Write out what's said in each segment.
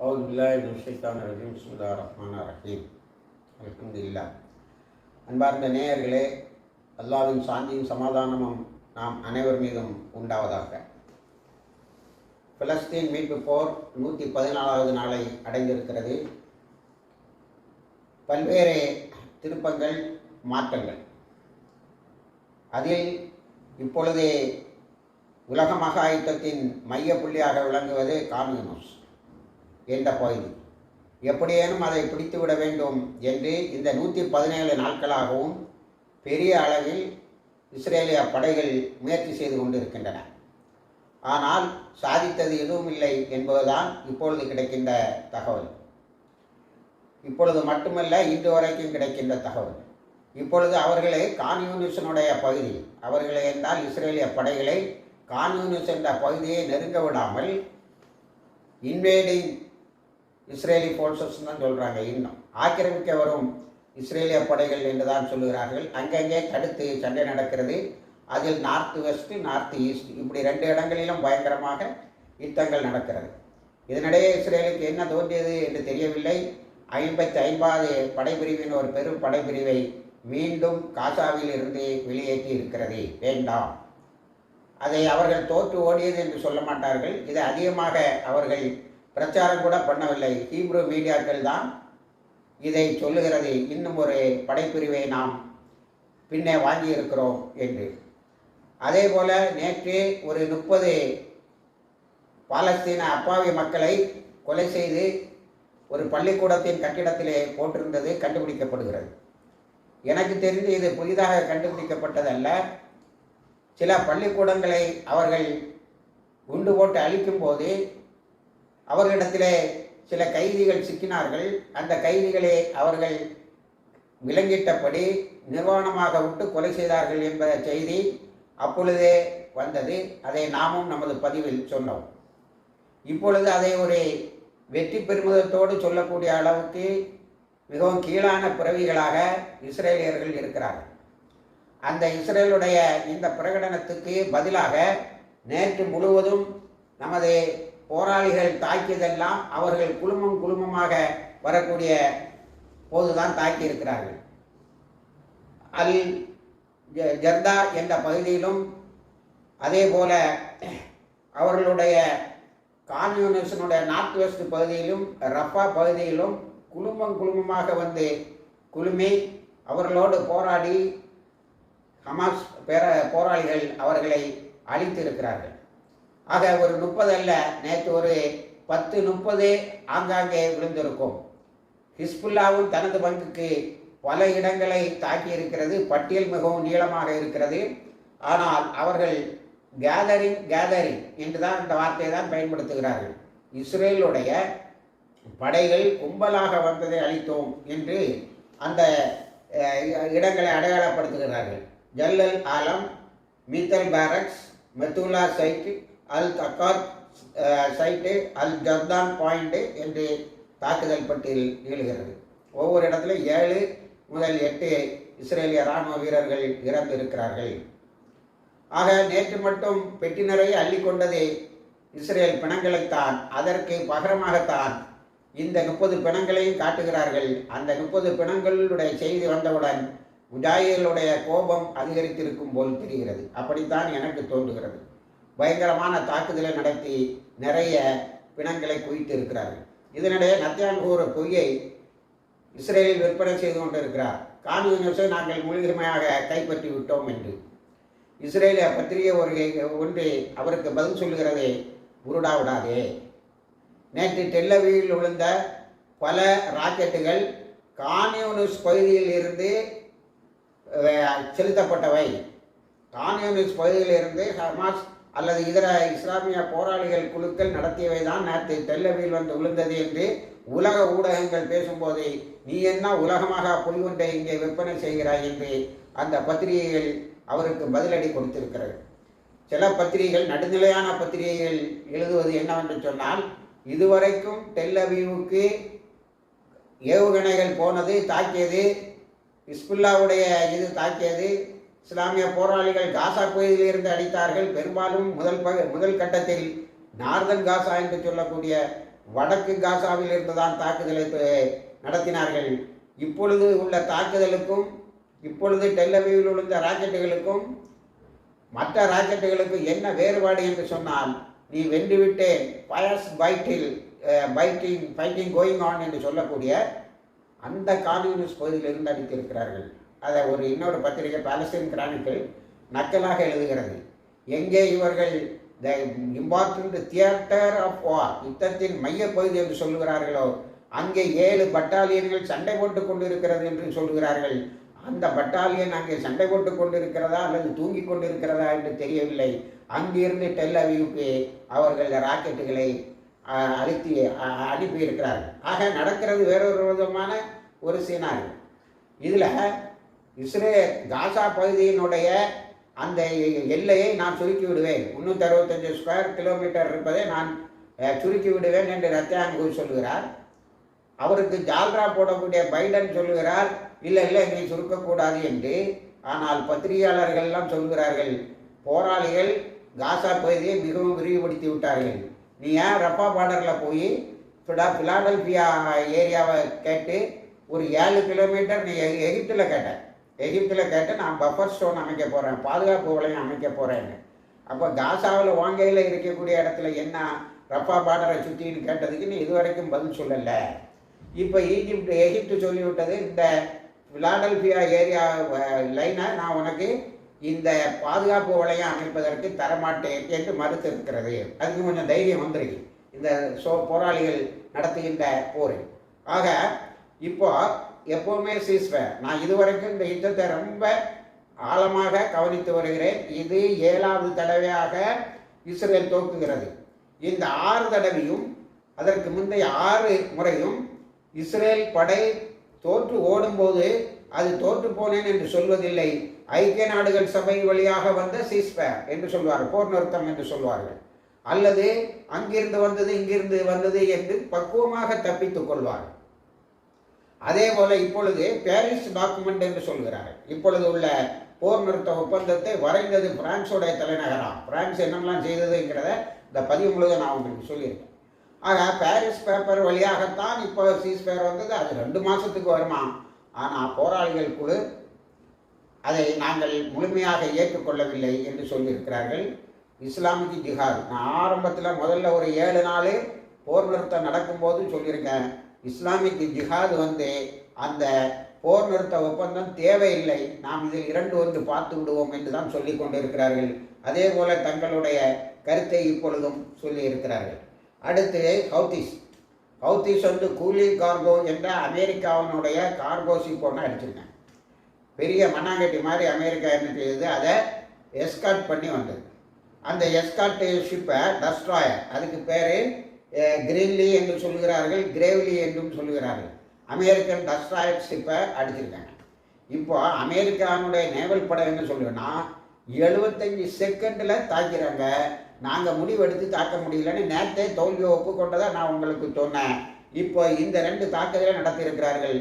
أعوذ بالله من الشيطان الرجيم بسم الله الرحمن الرحيم அல்ஹம்துலில்லா அன்பார்ந்த நேயர்களே அல்லாவின் சாந்தியும் சமாதானமும் நாம் அனைவர் மீதும் உண்டாவதாக பிலஸ்தீன் மீட்பு போர் நூற்றி பதினாலாவது நாளை அடைந்திருக்கிறது பல்வேறு திருப்பங்கள் மாற்றங்கள் அதில் இப்பொழுது உலக மகா யுத்தத்தின் மைய புள்ளியாக விளங்குவது காமியூனஸ் என்ற பகுதி எப்படியேனும் அதை பிடித்துவிட வேண்டும் என்று இந்த நூற்றி பதினேழு நாட்களாகவும் பெரிய அளவில் இஸ்ரேலிய படைகள் முயற்சி செய்து கொண்டிருக்கின்றன. ஆனால் சாதித்தது எதுவும் இல்லை என்பதுதான் இப்பொழுது கிடைக்கின்ற தகவல். இப்பொழுது மட்டுமல்ல இன்று வரைக்கும் கிடைக்கின்ற தகவல். இப்பொழுது அவர்களே கான்யூனிசனுடைய பகுதி. அவர்களை என்றால் இஸ்ரேலிய படைகளை கான்யூனிஸ் என்ற பகுதியை நெருங்க விடாமல் இன்வேடிங் இஸ்ரேலி ஃபோர்ஸஸ் தான் சொல்கிறாங்க இன்னும் ஆக்கிரமிக்க வரும் இஸ்ரேலிய படைகள் என்று தான் சொல்லுகிறார்கள். அங்கங்கே தடுத்து சண்டை நடக்கிறது. அதில் நார்த் வெஸ்ட் நார்த் ஈஸ்ட் இப்படி ரெண்டு இடங்களிலும் பயங்கரமாக யுத்தங்கள் நடக்கிறது. இதனிடையே இஸ்ரேலுக்கு என்ன தோன்றியது என்று தெரியவில்லை. ஐம்பத்தி ஐம்பது படைப்பிரிவின் ஒரு பெரும் படைப்பிரிவை மீண்டும் காசாவில் இருந்து வெளியேற்றி இருக்கிறது. வேண்டாம். அதை அவர்கள் தோற்று ஓடியது என்று சொல்ல மாட்டார்கள். இதை அதிகமாக அவர்கள் பிரச்சாரம் கூட பண்ணவில்லை. ஹீப்ரு மீடியாக்கள் தான் இதை சொல்லுகிறது. இன்னும் ஒரு படைப்பிரிவை நாம் பின்னே வாங்கியிருக்கிறோம் என்று. அதே போல் நேற்று ஒரு முப்பது பாலஸ்தீன அப்பாவி மக்களை கொலை செய்து ஒரு பள்ளிக்கூடத்தின் கட்டிடத்திலே போட்டிருந்தது கண்டுபிடிக்கப்படுகிறது. எனக்கு தெரிந்து இது புதிதாக கண்டுபிடிக்கப்பட்டதல்ல. சில பள்ளிக்கூடங்களை அவர்கள் குண்டு போட்டு அழிக்கும் போது அவர்களிடத்திலே சில கைதிகள் சிக்கினார்கள். அந்த கைதிகளை அவர்கள் விலங்கிட்டபடி நிர்வாணமாக விட்டு கொலை செய்தார்கள் என்ற செய்தி அப்பொழுதே வந்தது. அதை நாமும் நமது பதிவில் சொன்னோம். இப்பொழுது அதை ஒரு வெற்றி பெருமிதத்தோடு சொல்லக்கூடிய அளவுக்கு மிகவும் கீழான பிறவிகளாக இஸ்ரேலியர்கள் இருக்கிறார்கள். அந்த இஸ்ரேலுடைய இந்த பிரகடனத்துக்கு பதிலாக நேற்று முழுவதும் நமது போராளிகள் தாக்கியதெல்லாம் அவர்கள் குழுமம் குழுமமாக வரக்கூடிய போதுதான் தாக்கி இருக்கிறார்கள் அல் ஜர்தா என்ற பகுதியிலும் அதே போல அவர்களுடைய கான்யூனிஸ்டனுடைய நார்த் வெஸ்ட் பகுதியிலும் ரஃபா பகுதியிலும் குழுமம் குழுமமாக வந்து குழுமி அவர்களோடு போராடி ஹமாஸ் பேர போராளிகள் அவர்களை அழித்து இருக்கிறார்கள் ஆக ஒரு முப்பது அல்ல நேற்று ஒரு பத்து முப்பது ஆங்காங்கே விழுந்திருக்கும். ஹிஸ்புல்லாவும் தனது பங்குக்கு பல இடங்களை தாக்கி இருக்கிறது பட்டியல் மிகவும் நீளமாக இருக்கிறது. ஆனால் அவர்கள் கேதரிங் கேதரிங் என்று தான் இந்த வார்த்தையை தான் பயன்படுத்துகிறார்கள். இஸ்ரேலுடைய படைகள் கும்பலாக வந்ததை அளித்தோம் என்று அந்த இடங்களை அடையாளப்படுத்துகிறார்கள். ஜல்லல் ஆலம் மீத்தல் பேரக்ஸ் மெத்துல்லா சைட் அல் தக்கார் சைட்டு அல் ஜர்தான் பாயிண்ட்டு என்று தாக்குதல் பட்டியல் நீளுகிறது ஒவ்வொரு இடத்துல ஏழு முதல் எட்டு இஸ்ரேலிய இராணுவ வீரர்கள் இறந்து இருக்கிறார்கள் ஆக நேற்று மட்டும் பெட்டினரை அள்ளிக்கொண்டது அள்ளி கொண்டது இஸ்ரேல் பிணங்களைத்தான் அதற்கு பகரமாகத்தான் இந்த முப்பது பிணங்களையும் காட்டுகிறார்கள். அந்த முப்பது பிணங்களுடைய செய்தி வந்தவுடன் முஜாயிர்களுடைய கோபம் அதிகரித்திருக்கும் போல் தெரிகிறது. அப்படித்தான் எனக்கு தோன்றுகிறது. பயங்கரமான தாக்குதலை நடத்தி நிறைய பிணங்களை குவித்து இருக்கிறார்கள். இதனிடையே நத்தியான்கூர் பொய்யை இஸ்ரேலில் விற்பனை செய்து கொண்டிருக்கிறார். கான்யூனியஸை நாங்கள் முழுமையாக கைப்பற்றி விட்டோம் என்று. இஸ்ரேலிய பத்திரிகை ஒரு ஒன்று அவருக்கு பதில் சொல்கிறதே உருடா விடாதே. நேற்று டெல்லவியில் விழுந்த பல ராக்கெட்டுகள் கான்யூனிஸ் பகுதியில் இருந்து செலுத்தப்பட்டவை. கான்யூனிஸ் பகுதியில் இருந்து ஹமாஸ் அல்லது இதர இஸ்லாமிய போராளிகள் குழுக்கள் நடத்தியவை தான் நேற்று டெல்லவியில் வந்து விழுந்தது என்று உலக ஊடகங்கள் பேசும்போது நீ என்ன உலகமாக பொய் ஒன்றை இங்கே விற்பனை செய்கிறாய்? என்று அந்த பத்திரிகைகள் அவருக்கு பதிலடி கொடுத்திருக்கிறது. சில பத்திரிகைகள் நடுநிலையான பத்திரிகைகள் எழுதுவது என்னவென்று சொன்னால் இதுவரைக்கும் டெல்லவியூவுக்கு ஏவுகணைகள் போனது தாக்கியது இஸ்புல்லாவுடைய இது தாக்கியது இஸ்லாமிய போராளிகள் காசா பகுதியில் இருந்து அடித்தார்கள். பெரும்பாலும் முதல் பக முதல் கட்டத்தில் நார்தன் காசா என்று சொல்லக்கூடிய வடக்கு காசாவில் இருந்துதான் தாக்குதலை நடத்தினார்கள். இப்பொழுது உள்ள தாக்குதலுக்கும் இப்பொழுது டெல்லவியில் உள்ள ராக்கெட்டுகளுக்கும் மற்ற ராக்கெட்டுகளுக்கும் என்ன வேறுபாடு என்று சொன்னால் நீ வென்றுவிட்டேன் பயர்ஸ் பைட்டில் பைட்டிங் ஃபைட்டிங் கோயிங் ஆன் என்று சொல்லக்கூடிய அந்த கான்யூனிஸ்ட் பகுதியிலிருந்து அடித்திருக்கிறார்கள். அதை ஒரு இன்னொரு பத்திரிகை பாலஸ்தீன் கிரானிக்கல் நக்கலாக எழுதுகிறது. எங்கே இவர்கள் the important theatre of war யுத்தத்தின் மையப்பகுதி என்று சொல்லுகிறார்களோ அங்கே ஏழு பட்டாலியன்கள் சண்டை போட்டு கொண்டிருக்கிறது என்று சொல்லுகிறார்கள். அந்த பட்டாலியன் அங்கே சண்டை போட்டு கொண்டிருக்கிறதா அல்லது தூங்கிக் கொண்டிருக்கிறதா என்று தெரியவில்லை. அங்கிருந்து டெல் அவிவுக்கு அவர்கள் ராக்கெட்டுகளை அழுத்தி அனுப்பியிருக்கிறார்கள். ஆக நடக்கிறது வேறொரு விதமான ஒரு சீனாரி இதில் இஸ்ரேல் காசா பகுதியினுடைய அந்த எல்லையை நான் சுருக்கி விடுவேன். முந்நூற்றி அறுபத்தஞ்சு ஸ்கொயர் கிலோமீட்டர் இருப்பதை நான் சுருக்கி விடுவேன் என்று ரத்யான்கு சொல்லுகிறார். அவருக்கு ஜால்ரா போடக்கூடிய பைடன் சொல்லுகிறார் இல்லை இல்லை நீ சுருக்கக்கூடாது என்று. ஆனால் பத்திரிகையாளர்கள்லாம் சொல்கிறார்கள் போராளிகள் காசா பகுதியை மிகவும் விரிவுபடுத்தி விட்டார்கள். நீ ஏன் ரப்பா பார்டரில் போய் பிலா பிலாடல்பியா ஏரியாவை கேட்டு ஒரு ஏழு கிலோமீட்டர் நீ எகிப்தில் கேட்ட? எகிப்தில் கேட்டு நான் பஃபர் ஸ்டோன் அமைக்க போகிறேன் பாதுகாப்பு வளையம் அமைக்க போகிறேன்னு அப்போ காசாவில் வாங்கையில் இருக்கக்கூடிய இடத்துல என்ன ரப்பா பார்டரை சுற்றின்னு கேட்டதுக்கு நீ இதுவரைக்கும் பதில் சொல்லலை. இப்போ ஈஜிப்ட் எகிப்து சொல்லிவிட்டது இந்த பிலாடல்பியா ஏரியா லைனை நான் உனக்கு இந்த பாதுகாப்பு வளையம் அமைப்பதற்கு தரமாட்டேன் என்று மறுத்து இருக்கிறது. அதுக்கு கொஞ்சம் தைரியம் வந்துருக்கு. இந்த சோ போராளிகள் நடத்துகின்ற போர் ஆக இப்போ எப்போவுமே சீஸ்ஃபயர் நான் இதுவரைக்கும் இந்த யுத்தத்தை ரொம்ப ஆழமாக கவனித்து வருகிறேன். இது ஏழாவது தடவையாக இஸ்ரேல் தோக்குகிறது. இந்த ஆறு தடவையும் அதற்கு முந்தைய ஆறு முறையும் இஸ்ரேல் படை தோற்று ஓடும்போது அது தோற்று போனேன் என்று சொல்வதில்லை. ஐக்கிய நாடுகள் சபை வழியாக வந்த சீஸ்பேர் என்று சொல்வார்கள். போர் நிறுத்தம் என்று சொல்வார்கள். அல்லது அங்கிருந்து வந்தது இங்கிருந்து வந்தது என்று பக்குவமாக தப்பித்துக் கொள்வார்கள். அதே போல இப்பொழுது பாரிஸ் டாக்குமெண்ட் என்று சொல்கிறார் இப்பொழுது உள்ள போர் நிறுத்த ஒப்பந்தத்தை வரைந்தது பிரான்ஸோடைய தலைநகரம். பிரான்ஸ் என்னெல்லாம் செய்ததுங்கிறத இந்த பதிவு முழுவதும் நான் உங்களுக்கு சொல்லியிருக்கேன். ஆக பாரிஸ் பேப்பர் வழியாகத்தான் இப்போ சீஸ்பேர் வந்தது. அது ரெண்டு மாதத்துக்கு வருமா? ஆனால் போராளிகள் குழு அதை நாங்கள் முழுமையாக ஏற்றுக்கொள்ளவில்லை என்று சொல்லியிருக்கிறார்கள். Islamic Jihad. நான் ஆரம்பத்தில் முதல்ல ஒரு ஏழு நாள் போர் நிறுத்தம் நடக்கும்போது சொல்லியிருக்கேன். இஸ்லாமிக் ஜிஹாது வந்து அந்த போர் நிறுத்த ஒப்பந்தம் தேவையில்லை. நாம் இதில் இரண்டு ஒன்று பார்த்து விடுவோம் என்று தான் சொல்லி கொண்டிருக்கிறார்கள். அதே போல தங்களுடைய கருத்தை இப்பொழுதும் சொல்லி இருக்கிறார்கள். அடுத்து ஹவுத்திஸ் ஹவுத்திஸ் வந்து கூலி கார்கோ என்ற அமெரிக்காவினுடைய கார்கோ ஷிப் அடிச்சிருக்காங்க. பெரிய மண்ணாங்கட்டி மாதிரி அமெரிக்கா என்ன செய்யுது அதை எஸ்கார்ட் பண்ணி வந்தது. அந்த எஸ்கார்ட் ஷிப்பை டஸ்ட்ராயர் அதுக்கு பேர் கிரீன்லி என்று சொல்கிறார்கள் கிரேவ்லி என்றும் சொல்கிறார்கள் அமெரிக்கன் டஸ்ட்ராயர் ஷிப்பை அடிச்சிருக்காங்க. இப்போ அமெரிக்கானுடைய நேவல் படம் என்ன சொல்லுன்னா எழுபத்தஞ்சு செகண்டில் தாக்கிறாங்க. நாங்கள் முடிவெடுத்து தாக்க முடியலன்னு நேற்றே தோல்வியை ஒப்புக்கொண்டதை நான் உங்களுக்கு சொன்னேன். இப்போ இந்த ரெண்டு தாக்குதலை நடத்தியிருக்கிறார்கள்.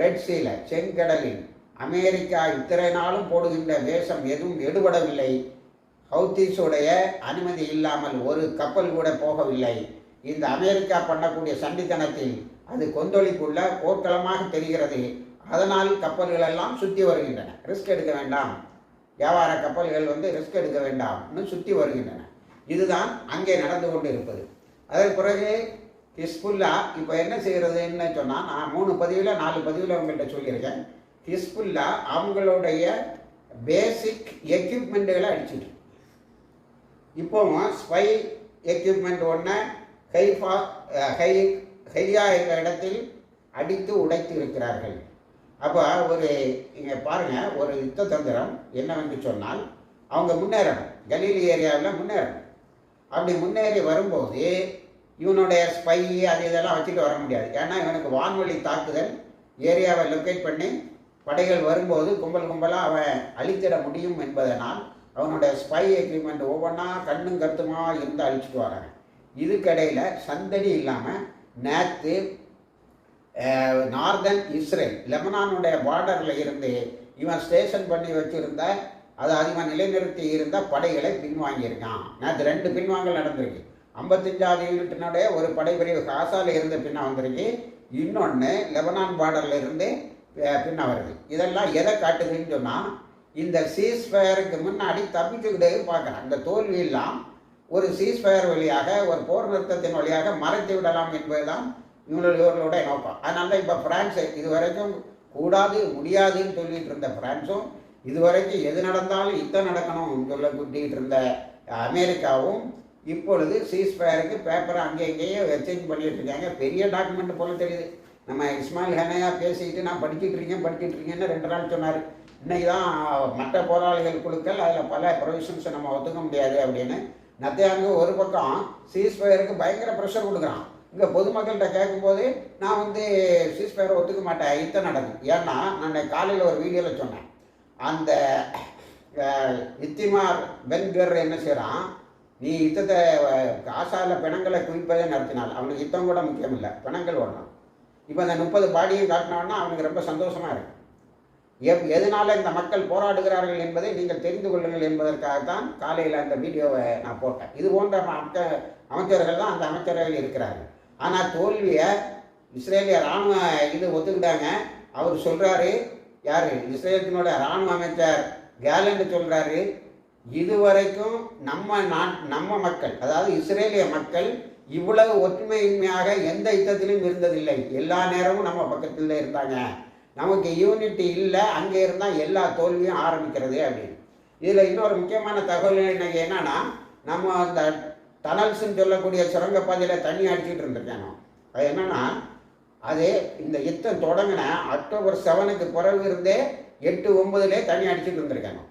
ரெட் சீல செங்கடலில். அமெரிக்கா இத்தனை நாளும் போடுகின்ற வேஷம் எதுவும் எடுபடவில்லை. ஹவுத்தீஸுடைய அனுமதி இல்லாமல் ஒரு கப்பல் கூட போகவில்லை. இந்த அமெரிக்கா பண்ணக்கூடிய சண்டித்தனத்தில் அது கொந்தளிப்புள்ள போர்க்களமாக தெரிகிறது. அதனால் கப்பல்கள் எல்லாம் சுற்றி வருகின்றன. ரிஸ்க் எடுக்க வேண்டாம். வியாபார கப்பல்கள் வந்து ரிஸ்க் எடுக்க வேண்டாம்னு சுற்றி வருகின்றன. இதுதான் அங்கே நடந்து கொண்டு இருப்பது அதற்கு பிறகு ஹிஸ்புல்லா இப்போ என்ன செய்கிறதுன்னு சொன்னால் நான் மூணு பதிவில் நாலு பதிவில் உங்கள்கிட்ட சொல்லியிருக்கேன். ஹிஸ்புல்லா அவங்களுடைய பேசிக் எக்யூப்மெண்ட்டுகளை அடிச்சிட்டு இப்போவும் ஸ்பை எக்யூப்மெண்ட் ஒன்று ஹைஃபா அஹ், ஹை ஹையா என்ற இடத்தில் அடித்து உடைத்து இருக்கிறார்கள் அப்போ ஒரு இங்கே பாருங்கள் ஒரு யுத்த தந்திரம் என்னவென்று சொன்னால் அவங்க முன்னேறணும். கலீலி ஏரியாவில் முன்னேறணும். அப்படி முன்னேறி வரும்போது இவனுடைய ஸ்பை அது இதெல்லாம் வச்சுட்டு வர முடியாது. ஏன்னா இவனுக்கு வான்வழி தாக்குதல் ஏரியாவை லொக்கேட் பண்ணி படைகள் வரும்போது கும்பல் கும்பலாக அவன் அழித்திட முடியும் என்பதனால் அவனுடைய ஸ்பை எக்யூப்மெண்ட் ஒவ்வொன்றா கண்ணும் கருத்துமாக இருந்து அழிச்சிட்டு வராங்க. இதுக்கடையில் சந்தடி இல்லாமல் நேற்று நார்தன் இஸ்ரேல் லெபனானுடைய பார்டரில் இருந்து இவன் ஸ்டேஷன் பண்ணி வச்சுருந்த அதை அதிகமாக நிலைநிறுத்தி இருந்த படைகளை பின்வாங்கியிருக்கான். நேற்று ரெண்டு பின்வாங்கல் நடந்திருக்கு. ஐம்பத்தஞ்சாவது யூனிட்டினுடைய ஒரு படைப்பிரிவு காசாவில் இருந்து பின்ன வந்திருக்கு. இன்னொன்று லெபனான் பார்டரில் இருந்து பின்ன வருது. இதெல்லாம் எதை காட்டுதுன்னு சொன்னால் இந்த சீஸ்ஃபயருக்கு முன்னாடி தப்பிச்சுக்கிட்டே பார்க்குறேன் அந்த தோல்வியெல்லாம் ஒரு சீஸ்ஃபயர் வழியாக ஒரு போர் நிறுத்தத்தின் வழியாக மறைத்து விடலாம் என்பதுதான் இவங்களோட நோக்கம். அதனால தான் இப்போ பிரான்ஸ் இது வரைக்கும் கூடாது முடியாதுன்னு சொல்லிட்டு இருந்த பிரான்ஸும் இதுவரைக்கும் எது நடந்தாலும் இத்தனை நடக்கணும் சொல்ல கூட்டிகிட்டு இருந்த அமெரிக்காவும் இப்பொழுது சீஸ்ஃபயருக்கு பேப்பரை அங்கே இங்கேயே எக்ஸ்சேஞ்ச் பண்ணிட்டு இருக்காங்க. பெரிய டாக்குமெண்ட் போல தெரியுது. நம்ம இஸ்மாயில் ஹனையா பேசிக்கிட்டு நான் படிச்சுட்டு இருக்கேன் படிச்சுட்டு இருக்கேன்னு ரெண்டு நாள் சொன்னார். இன்னைக்கு தான் மற்ற போராளிகள் குழுக்கள் அதில் பல ப்ரொவிஷன்ஸை நம்ம ஒத்துக்க முடியாது அப்படின்னு நத்தியாங்க ஒரு பக்கம் சீஸ்பயருக்கு பயங்கர ப்ரெஷர் கொடுக்குறான். இங்கே பொதுமக்கள்கிட்ட கேட்கும்போது நான் வந்து சீஸ்பயரை ஒத்துக்க மாட்டேன். யுத்தம் நடக்கும் ஏன்னா நான் காலையில் ஒரு வீடியோவில் சொன்னேன். அந்த அஹ், இத்திமார் பென்கர் என்ன செய்கிறான் நீ யுத்தத்தை காசால பிணங்களை குவிப்பதே நடத்தினால் அவனுக்கு யுத்தம் கூட முக்கியம் இல்லை பிணங்கள் ஓடணும். இப்போ அந்த முப்பது பாடியும் காட்டினோன்னா அவனுக்கு ரொம்ப சந்தோஷமாக இருக்கும் எப் எதனால இந்த மக்கள் போராடுகிறார்கள் என்பதை நீங்கள் தெரிந்து கொள்ளுங்கள் என்பதற்காகத்தான் காலையில் அந்த வீடியோவை நான் போட்டேன். இது போன்ற மற்ற அமைச்சர்கள் தான் அந்த அமைச்சர்கள் இருக்கிறார்கள். ஆனால் தோல்வியை இஸ்ரேலிய இராணுவ இது ஒத்துக்கிட்டாங்க. அவர் சொல்கிறாரு யார்? இஸ்ரேலத்தினோட இராணுவ அமைச்சர் கேலண்டு சொல்கிறாரு இதுவரைக்கும் நம்ம நாட் நம்ம மக்கள் அதாவது இஸ்ரேலிய மக்கள் இவ்வளவு ஒற்றுமையின்மையாக எந்த யுத்தத்திலும் இருந்ததில்லை. எல்லா நேரமும் நம்ம பக்கத்தில் இருந்தாங்க. நமக்கு யூனிட்டி இல்லை அங்கே இருந்தால் எல்லா தோல்வியும் ஆரம்பிக்கிறது அப்படின்னு. இதில் இன்னொரு முக்கியமான தகவல் எனக்கு என்னன்னா நம்ம அந்த டனல்ஸ்ன்னு சொல்லக்கூடிய சுரங்கப்பாதையில் தண்ணி அடிச்சுட்டு இருந்திருக்கேன்? அது என்னன்னா அது இந்த யுத்தம் தொடங்கின அக்டோபர் செவனுக்கு பிறகு இருந்தே எட்டு ஒன்பதுலே தண்ணி அடிச்சுட்டு இருந்திருக்காங்க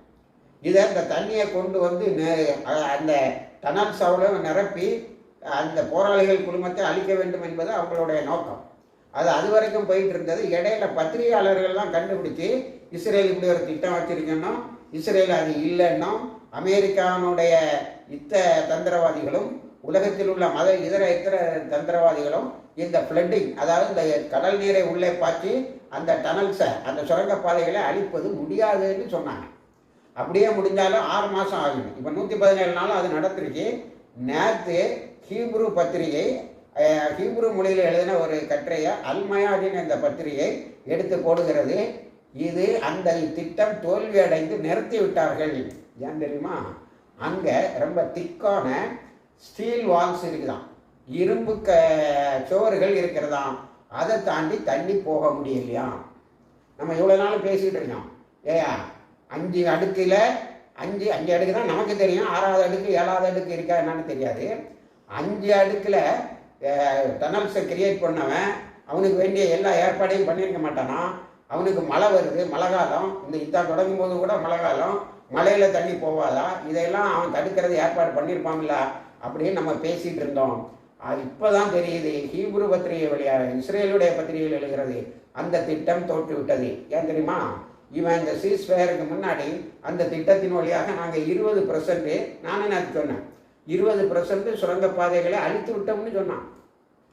இதை அந்த தண்ணியை கொண்டு வந்து நெ- அந்த டனல் சவுளம் நிரப்பி அந்த போராளிகள் குடும்பத்தை அழிக்க வேண்டும் என்பது அவங்களுடைய நோக்கம். அது அது வரைக்கும் போயிட்டு இருந்தது இடையில பத்திரிகையாளர்கள்லாம் கண்டுபிடிச்சு இஸ்ரேல் இப்படி ஒரு திட்டம் வச்சிருக்கணும் இஸ்ரேல் அது இல்லைன்னும் அமெரிக்கானுடைய இத்த தந்திரவாதிகளும் உலகத்தில் உள்ள மத இதர இத்தர தந்திரவாதிகளும் இந்த ஃப்ளட்டிங் அதாவது இந்த கடல் நீரை உள்ளே பாய்ச்சி அந்த டனல்ஸை அந்த சுரங்கப்பாதைகளை அழிப்பது முடியாதுன்னு சொன்னாங்க. அப்படியே முடிஞ்சாலும் ஆறு மாதம் ஆகும் இப்போ நூற்றி பதினேழு நாளும் அது நடத்திருக்கு நேற்று ஹீப்ரு பத்திரிகை ஹீப்ரு மொழியில் எழுதின ஒரு கட்டுரையை அல்மயாடின் என்ற பத்திரிகை எடுத்து போடுகிறது. இது அந்த திட்டம் தோல்வி அடைந்து நிறுத்தி விட்டார்கள். ஏன் தெரியுமா? அங்கே ரொம்ப திக்கான ஸ்டீல் வால்ஸ் இருக்குதாம். இரும்பு க சுவர்கள் இருக்கிறதாம். அதை தாண்டி தண்ணி போக முடியலையா? நம்ம இவ்வளோ நாள் பேசிகிட்டு இருக்கோம் ஏயா அஞ்சு அடுக்கில் அஞ்சு அஞ்சு அடுக்கு தான் நமக்கு தெரியும். ஆறாவது அடுக்கு ஏழாவது அடுக்கு இருக்கா என்னன்னு தெரியாது. அஞ்சு அடுக்கில் டனல்ஸை கிரியேட் பண்ணவன் அவனுக்கு வேண்டிய எல்லா ஏற்பாடையும் பண்ணியிருக்க மாட்டானா? அவனுக்கு மழை வருது மழை காலம். இந்த இதாக தொடங்கும் போது கூட மழை காலம். மழையில் தண்ணி போவாதா? இதையெல்லாம் அவன் தடுக்கிறது ஏற்பாடு பண்ணியிருப்பான்ல அப்படின்னு நம்ம பேசிகிட்டு இருந்தோம். அது இப்போ தான் தெரியுது. ஹீப்ரு பத்திரிகை வழியாக இஸ்ரேலுடைய பத்திரிகையில் எழுகிறது அந்த திட்டம் தோற்று விட்டது. ஏன் தெரியுமா? இவன் இந்த சீஸ்ஃபயருக்கு முன்னாடி அந்த திட்டத்தின் வழியாக நாங்கள் இருபது பர்சன்ட் நானே நான் சொன்னேன்? இருபது பர்சன்ட் சுரங்கப்பாதைகளை அழித்து விட்டோம்னு சொன்னான்.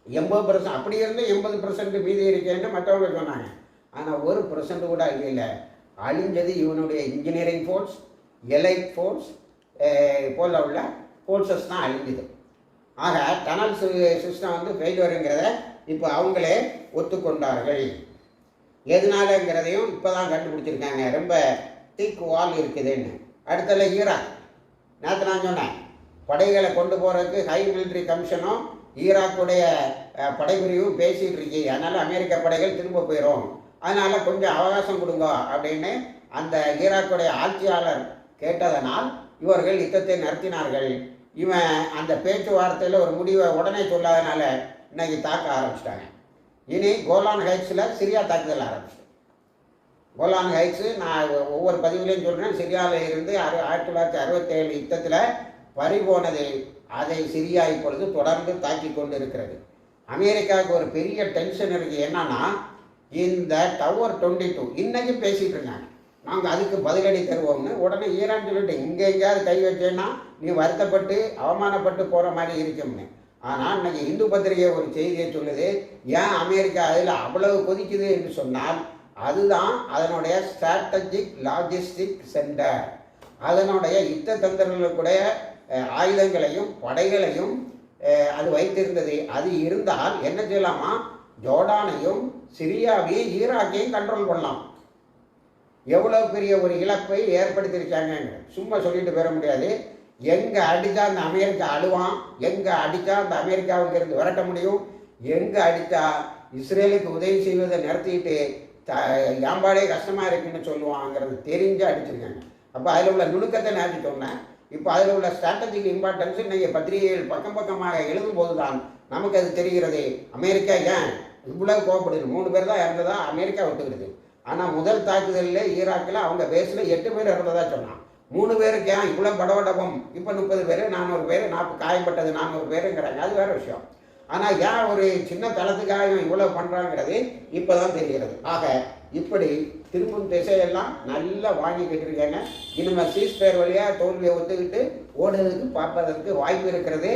எண்பது பர்சன்ட் அப்படி இருந்து எண்பது பர்சன்ட் மீதி இருக்கேன்னு மற்றவங்க சொன்னாங்க. ஆனால் ஒரு பர்சன்ட் கூட அழியலை அழிஞ்சது இவனுடைய இன்ஜினியரிங் ஃபோர்ஸ் எலைட் ஃபோர்ஸ் போல உள்ள ஃபோர்ஸஸ் தான் அழிஞ்சுது. ஆக டனல் சிஸ்டம் வந்து ஃபெயிலியருங்கிறத இப்போ அவங்களே ஒத்துக்கொண்டார்கள். எதனாலங்கிறதையும் இப்போ தான் கண்டுபிடிச்சிருக்காங்க. ரொம்ப தீக்கு வால் இருக்குதுன்னு. அடுத்தல ஈராக் நேற்று நான் சொன்னேன். படைகளை கொண்டு போகிறதுக்கு ஹை மிலிட்ரி கமிஷனும் ஈராக்குடைய படைப்பிரிவும் பேசிகிட்டு இருக்கு அதனால் அமெரிக்க படைகள் திரும்ப போயிடும் அதனால் கொஞ்சம் அவகாசம் கொடுங்க அப்படின்னு அந்த ஈராக்குடைய ஆட்சியாளர் கேட்டதனால் இவர்கள் யுத்தத்தை நடத்தினார்கள் இவன் அந்த பேச்சுவார்த்தையில் ஒரு முடிவை உடனே சொல்லாதனால இன்னைக்கு தாக்க ஆரம்பிச்சிட்டாங்க. இனி கோலான் ஹைட்ஸில் சிரியா தாக்குதல் ஆரம்பிச்சு கோலான் ஹைட்ஸு நான் ஒவ்வொரு பதிவுலையும் சொல்கிறேன் சிரியாவில் இருந்து அறு ஆயிரத்தி தொள்ளாயிரத்தி அறுபத்தேழு யுத்தத்தில் பறிபோனது அதை சிரியா இப்பொழுது தொடர்ந்து தாக்கி கொண்டு இருக்கிறது அமெரிக்காவுக்கு ஒரு பெரிய டென்ஷன் இருக்குது என்னன்னா இந்த டவர் டுவெண்ட்டி டூ இன்னைக்கும் பேசிகிட்டு இருக்காங்க. நாங்கள் அதுக்கு பதிலடி தருவோம்னு உடனே ஈரான் சொல்லிட்டு இங்கே எங்கேயாவது கை வச்சேன்னா நீ வருத்தப்பட்டு அவமானப்பட்டு போகிற மாதிரி இருக்கும்னு. ஆனால் இன்னைக்கு இந்து பத்திரிகை ஒரு செய்தியை சொல்லுது. ஏன் அமெரிக்கா அதில் அவ்வளவு கொதிக்குது என்று சொன்னால் அதுதான் அதனுடைய ஸ்ட்ராட்டஜிக் லாஜிஸ்டிக் சென்டர் அதனுடைய யுத்த தந்திரங்களுக்குடைய ஆயுதங்களையும் படைகளையும் அது வைத்திருந்தது. அது இருந்தால் என்ன செய்யலாமா? ஜோர்டானையும் சிரியாவையும் ஈராக்கையும் கண்ட்ரோல் பண்ணலாம். எவ்வளோ பெரிய ஒரு இழப்பை ஏற்படுத்தியிருக்காங்க சும்மா சொல்லிட்டு பெற முடியாது. எங்கே அடித்தா அந்த அமெரிக்கா அழுவான்? எங்கே அடித்தா அந்த அமெரிக்காவுக்கு இருந்து விரட்ட முடியும்? எங்கே அடித்தா இஸ்ரேலுக்கு உதவி செய்வதை நிறுத்திட்டு த ஏம்பாடே கஷ்டமாக இருக்குன்னு சொல்லுவாங்கிறது தெரிஞ்சு அடிச்சிருக்காங்க. அப்போ அதில் உள்ள நுணுக்கத்தை நான் சொன்னேன்? இப்போ அதில் உள்ள ஸ்ட்ராட்டஜிக் இம்பார்ட்டன்ஸு நீங்கள் பத்திரிகைகள் பக்கம் பக்கமாக எழுதும்போது தான் நமக்கு அது தெரிகிறது. அமெரிக்கா ஏன் இவ்வளவு கோவப்படுது? மூணு பேர் தான் இறந்ததா? அமெரிக்கா விட்டுக்கிறது ஆனால் முதல் தாக்குதலில் ஈராக்கில் அவங்க பேஸில் எட்டு பேர் இறந்ததா சொன்னான். மூணு பேருக்கு ஏன் இவ்வளோ படவடபம் இப்போ முப்பது பேர் நானூறு பேர் நாற்பது காயப்பட்டது நானூறு பேருங்கிறாங்க. அது வேறு விஷயம். ஆனால் ஏன் ஒரு சின்ன தளத்துக்காக இவ்வளோ பண்ணுறாங்கிறது இப்போ தான் தெரிகிறது. ஆக இப்படி திரும்பும் திசையெல்லாம் நல்லா வாங்கிக்கிட்டு இருக்காங்க இனிமேல் சீஸ்பேர் வழியாக தோல்வியை ஒத்துக்கிட்டு ஓடுறதுக்கு பார்ப்பதற்கு வாய்ப்பு இருக்கிறது.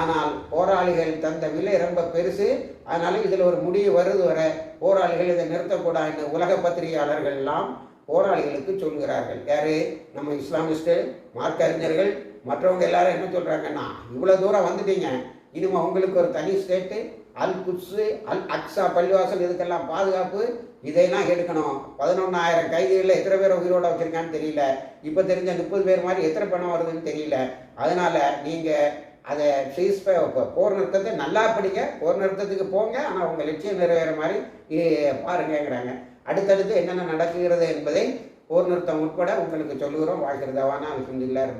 ஆனால் போராளிகள் தந்த விலை ரொம்ப பெருசு. அதனால இதில் ஒரு முடிவு வருது வர. போராளிகள் இதை நிறுத்தக்கூடாதுன்னு உலக பத்திரிகையாளர்கள் எல்லாம் போராளிகளுக்கு சொல்கிறார்கள். யாரு? நம்ம இஸ்லாமிஸ்ட்டு மார்க்க அறிஞர்கள் மற்றவங்க எல்லாரும் என்ன சொல்கிறாங்கன்னா இவ்வளோ தூரம் வந்துட்டீங்க. இனிமேல் உங்களுக்கு ஒரு தனி state al Quds al Aqsa பள்ளிவாசல் இதுக்கெல்லாம் பாதுகாப்பு இதையெல்லாம் எடுக்கணும். பதினொன்னாயிரம் கைதிகளில் எத்தனை பேர் உயிரோட வச்சுருக்கான்னு தெரியல. இப்போ தெரிஞ்ச முப்பது பேர் மாதிரி எத்தனை பணம் வருதுன்னு தெரியல. அதனால் நீங்கள் அதை சீஸ் போர் நிறுத்தத்தை நல்லா படிங்க. போர் நிறுத்தத்துக்கு போங்க. ஆனால் உங்கள் லட்சியம் நிறைவேற மாதிரி பாருங்கிறாங்க அடுத்தடுத்து என்னென்ன நடக்குகிறது என்பதை போர் நிறுத்தம் உட்பட உங்களுக்கு சொல்லுகிறோம். வாழ்கிறதாவான அல்ஹம்துலில்லாஹ் ரபில்